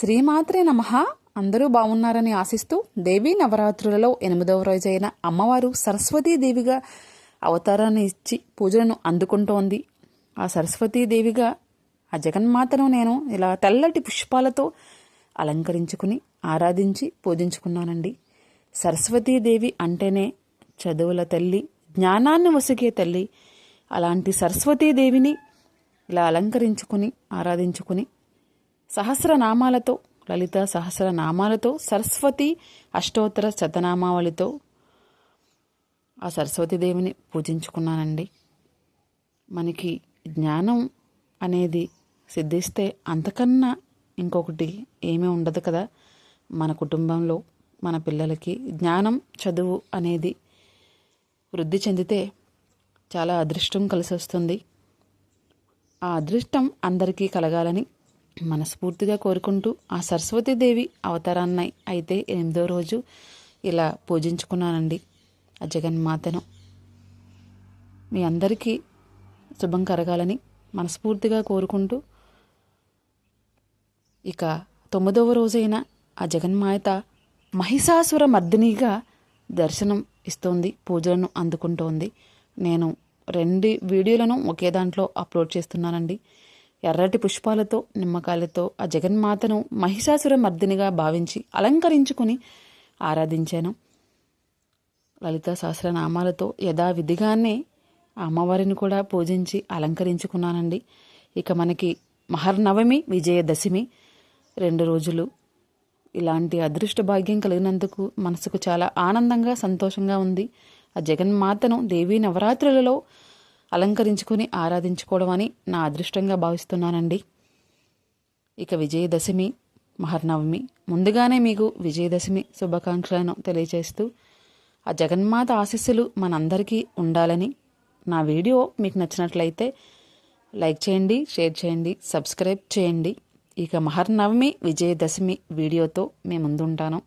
శ్రీమాత్రే నమ. అందరూ బాగున్నారని ఆశిస్తూ దేవీ నవరాత్రులలో ఎనిమిదవ రోజైన అమ్మవారు సరస్వతీదేవిగా అవతారాన్ని ఇచ్చి పూజలను అందుకుంటోంది ఆ సరస్వతీదేవిగా ఆ జగన్మాతను నేను ఇలా తెల్లటి పుష్పాలతో అలంకరించుకుని ఆరాధించి పూజించుకున్నానండి. సరస్వతీదేవి అంటేనే చదువుల తల్లి జ్ఞానాన్ని వసిగే తల్లి. అలాంటి సరస్వతీదేవిని ఇలా అలంకరించుకుని ఆరాధించుకుని సహస్రనామాలతో లలిత సహస్రనామాలతో సరస్వతి అష్టోత్తర శతనామావళితో ఆ సరస్వతీదేవిని పూజించుకున్నానండి. మనకి జ్ఞానం అనేది సిద్ధిస్తే అంతకన్నా ఇంకొకటి ఏమీ ఉండదు కదా. మన కుటుంబంలో మన పిల్లలకి జ్ఞానం చదువు అనేది వృద్ధి చెందితే చాలా అదృష్టం కలిసి వస్తుంది ఆ అదృష్టం అందరికీ కలగాలని మనస్ఫూర్తిగా కోరుకుంటూ ఆ సరస్వతీదేవి అవతారాన్ని అయితే ఎనిమిదో రోజు ఇలా పూజించుకున్నానండి. ఆ జగన్మాతను. మీ అందరికీ శుభం కరగాలని మనస్ఫూర్తిగా కోరుకుంటూ ఇక తొమ్మిదవ రోజైన ఆ జగన్మాత మహిషాసుర మర్దినిగా దర్శనం ఇస్తోంది పూజలను అందుకుంటోంది. నేను రెండు వీడియోలను ఒకే దాంట్లో అప్లోడ్ చేస్తున్నానండి. ఎర్రటి పుష్పాలతో నిమ్మకాయలతో ఆ జగన్మాతను మహిషాసుర మర్దినిగా భావించి అలంకరించుకుని ఆరాధించాను. లలిత సహస్రనామాలతో యథావిధిగానే అమ్మవారిని కూడా పూజించి అలంకరించుకున్నానండి. ఇక మనకి మహర్నవమి విజయదశమి రెండు రోజులు. ఇలాంటి అదృష్ట భాగ్యం కలిగినందుకు మనసుకు చాలా ఆనందంగా సంతోషంగా ఉంది. ఆ జగన్మాతను దేవీ నవరాత్రులలో అలంకరించుకుని ఆరాధించుకోవడం అని నా అదృష్టంగా భావిస్తున్నానండి. ఇక విజయదశమి మహర్నవమి. ముందుగానే మీకు విజయదశమి శుభాకాంక్షలను తెలియజేస్తూ ఆ జగన్మాత ఆశీస్సులు మనందరికీ ఉండాలని నా వీడియో మీకు నచ్చినట్లయితే లైక్ చేయండి షేర్ చేయండి సబ్స్క్రైబ్ చేయండి. ఇక మహర్నవమి విజయదశమి వీడియోతో మేము ముందుంటాను.